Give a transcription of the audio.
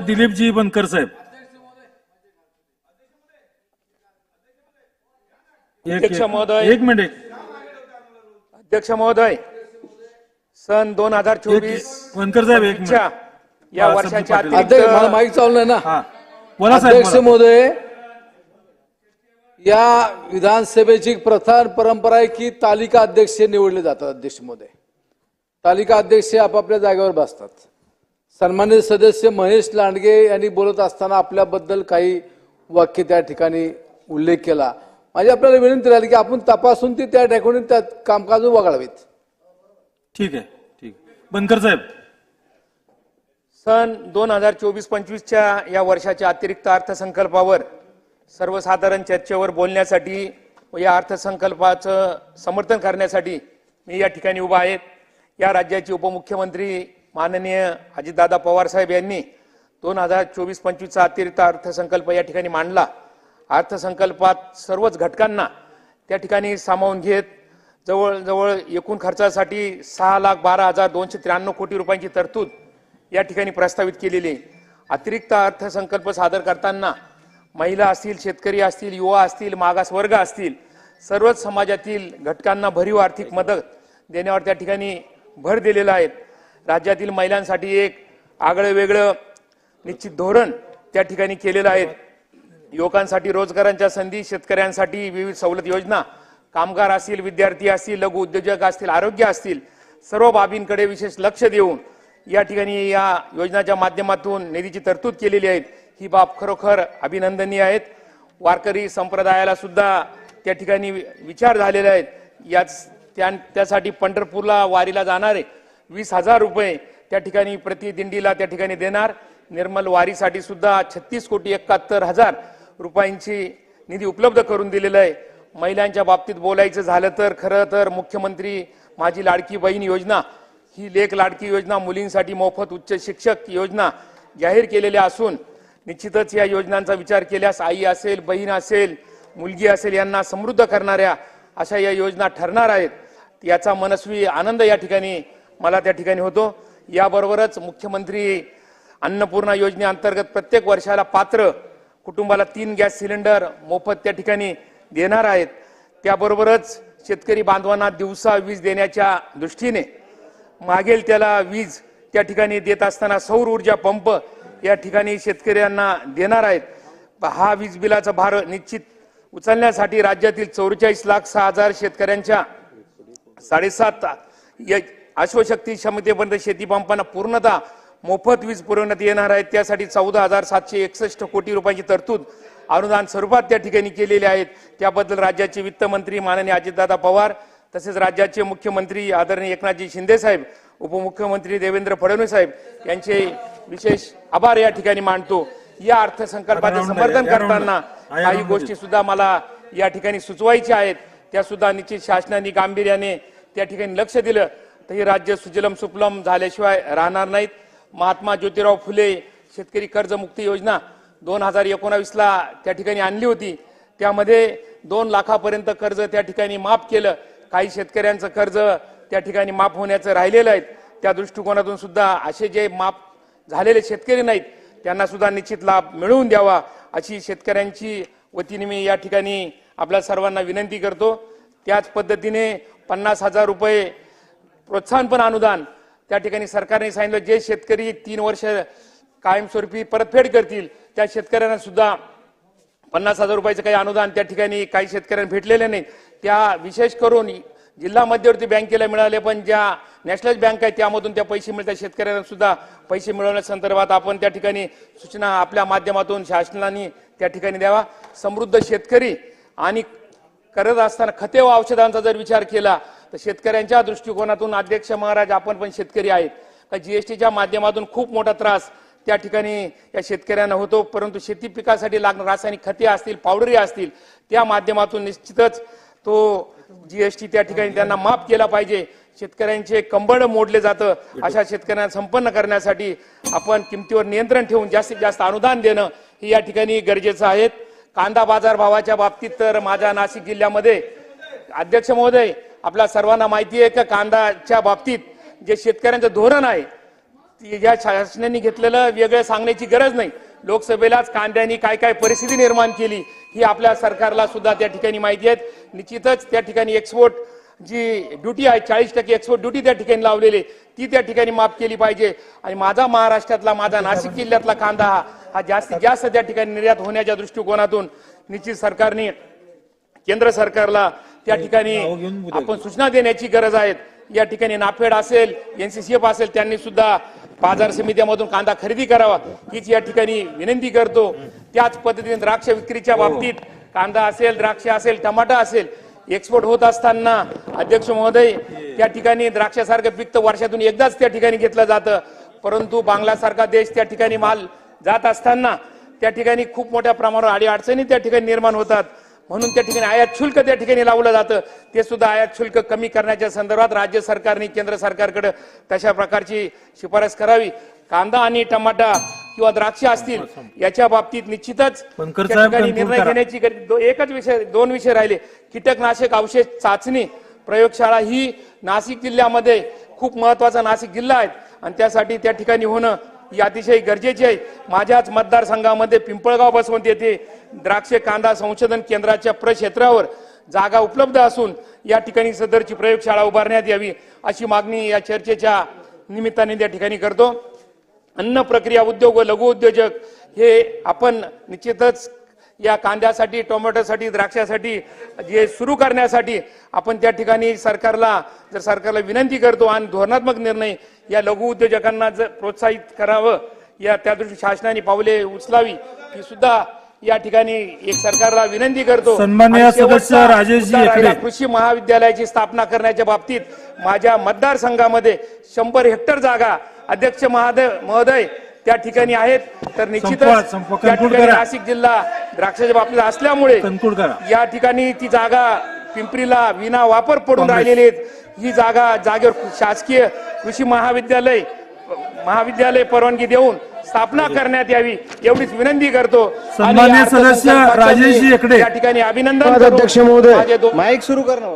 दिलीपजी बनकर साहेब. एक- अध्यक्ष महोदय. एक मिनिट. अध्यक्ष महोदय सन दोन हजार चोवीस बनकर साहेब एक मिनिट. या वर्षाच्या मला माईक चालू ना. हा. बोला साहेब अध्यक्ष. महोदय या विधानसभेची प्रथा आणि परंपरा आहे की तालिका अध्यक्ष निवडले जातात अध्यक्ष महोदय. तालिका अध्यक्ष आपापल्या जागेवर बसतात. सन्मानित सदस्य महेश लांडगे यांनी बोलत असताना आपल्याबद्दल काही वाक्य त्या ठिकाणी उल्लेख केला. माझी आपल्याला विनंती राहिली की आपण तपासून ती त्या ठिकाणी त्या कामकाज वगळावीत. ठीक आहे ठीक. बनकर साहेब. सन दोन हजार चोवीस पंचवीसच्या या वर्षाच्या अतिरिक्त अर्थसंकल्पावर सर्वसाधारण चर्चेवर बोलण्यासाठी व या अर्थसंकल्पाचं समर्थन करण्यासाठी मी या ठिकाणी उभा आहे. या राज्याचे उपमुख्यमंत्री माननीय अजितदादा पवारसाहेब यांनी दोन हजार चोवीस पंचवीसचा अतिरिक्त अर्थसंकल्प या ठिकाणी मांडला. अर्थसंकल्पात सर्वच घटकांना त्या ठिकाणी सामावून घेत जवळजवळ एकूण खर्चासाठी सहा लाख बारा हजार दोनशे त्र्याण्णव कोटी रुपयांची तरतूद या ठिकाणी प्रस्तावित केलेली आहे. अतिरिक्त अर्थसंकल्प सादर करताना महिला असतील शेतकरी असतील युवा असतील मागासवर्ग असतील सर्वच समाजातील घटकांना भरीव आर्थिक मदत देण्यावर त्या ठिकाणी भर दिलेला आहे. राज्यातील महिलांसाठी एक आगळं वेगळं निश्चित धोरण त्या ठिकाणी केलेलं आहे. युवकांसाठी रोजगारांच्या संधी शेतकऱ्यांसाठी विविध सवलत योजना कामगार असतील विद्यार्थी असतील लघु उद्योजक असतील आरोग्य असतील सर्व बाबींकडे विशेष लक्ष देऊन या ठिकाणी या योजनाच्या माध्यमातून निधीची तरतूद केलेली आहे. ही बाब खरोखर अभिनंदनीय आहेत. वारकरी संप्रदायाला सुद्धा त्या ठिकाणी विचार झालेले आहेत याच त्या- त्यासाठी पंढरपूरला वारीला जाणारे वीस हजार रुपये त्या ठिकाणी प्रतिदिंडीला त्या ठिकाणी देणार. निर्मल वारीसाठी सुद्धा छत्तीस कोटी एकाहत्तर हजार रुपयांची निधी उपलब्ध करून दिलेला आहे. महिलांच्या बाबतीत बोलायचं झालं तर खरं तर मुख्यमंत्री माझी लाडकी बहीण योजना ही लेख लाडकी योजना मुलींसाठी मोफत उच्च शिक्षक योजना जाहीर केलेल्या असून निश्चितच या योजनांचा विचार केल्यास आई असेल बहीण असेल मुलगी असेल यांना समृद्ध करणाऱ्या अशा या योजना ठरणार आहेत. याचा मनस्वी आनंद या ठिकाणी मला त्या ठिकाणी होतो. याबरोबरच मुख्यमंत्री अन्नपूर्णा योजनेअंतर्गत प्रत्येक वर्षाला पात्र कुटुंबाला तीन गॅस सिलेंडर मोफत त्या ठिकाणी देणार आहेत. त्याबरोबरच शेतकरी बांधवांना दिवसा वीज देण्याच्या दृष्टीने मागेल त्याला वीज त्या ठिकाणी देत असताना सौर ऊर्जा पंप या ठिकाणी शेतकऱ्यांना देणार आहेत. हा वीज बिलाचा भार निश्चित उचलण्यासाठी राज्यातील चौवेचाळीस लाख सहा हजार शेतकऱ्यांच्या साडेसात अश्वशक्ती क्षमतेपर्यंत शेती पंपांना पूर्णतः मोफत वीज पुरवण्यात येणार आहे. त्यासाठी चौदा हजार सातशे एकसष्ट कोटी रुपयांची तरतूद अनुदान स्वरूपात त्या ठिकाणी केलेली आहेत त्याबद्दल राज्याचे वित्तमंत्री माननीय अजितदादा पवार तसेच राज्याचे मुख्यमंत्री आदरणीय एकनाथजी शिंदे साहेब उपमुख्यमंत्री देवेंद्र फडणवीस साहेब यांचे विशेष आभार या ठिकाणी मांडतो या अर्थसंकल्पाचे समर्थन करताना काही. गोष्टी सुद्धा मला या ठिकाणी सुचवायच्या आहेत. त्या सुद्धा निश्चित शासनाने गांभीर्याने त्या ठिकाणी लक्ष दिलं. तर हे राज्य सुजलम सुफलम झाल्याशिवाय राहणार नाहीत. महात्मा ज्योतिराव फुले शेतकरी कर्जमुक्ती योजना दोन हजार एकोणावीसला त्या ठिकाणी आणली होती. त्यामध्ये दोन लाखापर्यंत कर्ज त्या ठिकाणी माफ केलं. काही शेतकऱ्यांचं कर्ज त्या ठिकाणी माफ होण्याचं राहिलेलं आहे. त्या दृष्टिकोनातून सुद्धा असे जे माफ झालेले शेतकरी नाहीत त्यांना सुद्धा निश्चित लाभ मिळवून द्यावा अशी शेतकऱ्यांची वतीने मी या ठिकाणी आपल्या सर्वांना विनंती करतो. त्याच पद्धतीने पन्नास हजार रुपये प्रोत्साहनपण अनुदान. त्या ठिकाणी सरकारने सांगितलं जे शेतकरी तीन वर्ष कायमस्वरूपी परतफेड करतील त्या शेतकऱ्यांना सुद्धा पन्नास हजार रुपयाचं काही अनुदान त्या ठिकाणी काही शेतकऱ्यांना भेटलेले नाही. त्या विशेष करून जिल्हा मध्यवर्ती बँकेला मिळाले पण ज्या नॅशनल बँक आहे त्यामधून त्या पैसे मिळतात. शेतकऱ्यांना सुद्धा पैसे मिळवण्या संदर्भात आपण त्या ठिकाणी सूचना आपल्या माध्यमातून शासनाने त्या ठिकाणी द्यावा. समृद्ध शेतकरी आणि करत असताना खते व औषधांचा जर विचार केला तर शेतकऱ्यांच्या दृष्टिकोनातून अध्यक्ष महाराज आपण पण शेतकरी आहेत. का जीएसटीच्या माध्यमातून खूप मोठा त्रास त्या ठिकाणी या शेतकऱ्यांना होतो. परंतु शेती पिकासाठी लागणारे रासायनिक खते असतील पावडरी असतील त्या माध्यमातून निश्चितच तो जीएसटी त्या ठिकाणी त्यांना माफ केला पाहिजे. शेतकऱ्यांचे कंबळ मोडले जातं. अशा शेतकऱ्यांना संपन्न करण्यासाठी आपण किमतीवर नियंत्रण ठेवून जास्तीत जास्त अनुदान देणं हे या ठिकाणी गरजेचं आहे. कांदा बाजार भावाच्या बाबतीत तर माझ्या नाशिक जिल्ह्यामध्ये अध्यक्ष महोदय आपल्या सर्वांना माहिती आहे का कांदाच्या बाबतीत जे शेतकऱ्यांचं धोरण आहे ती- या शासनाने घेतलेलं वेगळं सांगण्याची गरज नाही. लोकसभेलाच कांद्यानी काय काय परिस्थिती निर्माण केली ही आपल्या सरकारला सुद्धा त्या ठिकाणी माहिती आहेत. निश्चितच त्या ठिकाणी एक्सपोर्ट जी ड्युटी आहे चाळीस टक्के एक्सपोर्ट ड्युटी त्या ठिकाणी लावलेली आहे, ती त्या ठिकाणी माफ केली पाहिजे. आणि माझा महाराष्ट्रातला माझा नाशिक जिल्ह्यातला कांदा हा हा जास्तीत जास्त त्या ठिकाणी निर्यात होण्याच्या दृष्टिकोनातून निश्चित सरकारने केंद्र सरकारला त्या ठिकाणी आपण सूचना देण्याची गरज आहे. या ठिकाणी नाफेड असेल एनसीसीएफ असेल त्यांनी सुद्धा बाजार समित्यामधून कांदा खरेदी करावा हीच या ठिकाणी विनंती करतो. त्याच पद्धतीने द्राक्ष विक्रीच्या बाबतीत कांदा असेल द्राक्ष असेल टमाटा असेल एक्सपोर्ट होत असताना अध्यक्ष महोदय त्या ठिकाणी द्राक्षासारखं पीक तर वर्षातून एकदाच त्या ठिकाणी घेतलं जातं. परंतु बांगलासारखा देश त्या ठिकाणी माल जात असताना त्या ठिकाणी खूप मोठ्या प्रमाणावर अडी अडचणी त्या ठिकाणी निर्माण होतात. म्हणून त्या ठिकाणी आयात शुल्क त्या ठिकाणी लावलं जातं. ते सुद्धा आयात शुल्क कमी करण्याच्या संदर्भात राज्य सरकारने केंद्र सरकारकडे तशा प्रकारची शिफारस करावी. कांदा आणि टमाटा किंवा द्राक्ष असतील याच्या बाबतीत निश्चितच निर्णय. घेण्याची एकच विषय दोन विषय राहिले. कीटकनाशक औषध चाचणी प्रयोगशाळा ही नाशिक जिल्ह्यामध्ये खूप महत्त्वाचा नाशिक जिल्हा आहे आणि त्यासाठी त्या ठिकाणी होणं ही अतिशय गरजेची आहे. माझ्याच मतदारसंघामध्ये पिंपळगाव बसवंत येथे द्राक्ष कांदा संशोधन केंद्राच्या प्रक्षेत्रावर जागा उपलब्ध असून या ठिकाणी सदरची प्रयोगशाळा उभारण्यात यावी अशी मागणी या चर्चेच्या निमित्ताने त्या ठिकाणी करतो. अन्न प्रक्रिया उद्योग व लघु उद्योजक हे आपण निश्चितच या कांद्यासाठी टोमॅटोसाठी द्राक्षासाठी जे सुरू करण्यासाठी आपण त्या ठिकाणी सरकारला जर सरकारला विनंती करतो आणि धोरणात्मक निर्णय या लघु उद्योजकांना जर प्रोत्साहित करावं या त्या दृष्टी शासनाने पावले उचलावी ही सुद्धा या ठिकाणी एक सरकारला विनंती करतो सदस्य. कृषी महाविद्यालयाची स्थापना करण्याच्या बाबतीत माझ्या मतदारसंघामध्ये शंभर हेक्टर जागा अध्यक्ष महादय महोदय त्या ठिकाणी आहेत तर निश्चितच. त्या ठिकाणी. नाशिक जिल्हा द्राक्षाच्या बाबतीत असल्यामुळे. या ठिकाणी ती जागा पिंपरीला विना वापर पडून. राहिलेली आहेत ही जागा जागेवर शासकीय कृषी महाविद्यालय महाविद्यालय परवानगी देऊन स्थापना करण्यात यावी एवढीच विनंती करतो सदस्य एकडे. या ठिकाणी अभिनंदन अध्यक्ष महोदय माईक सुरू करणं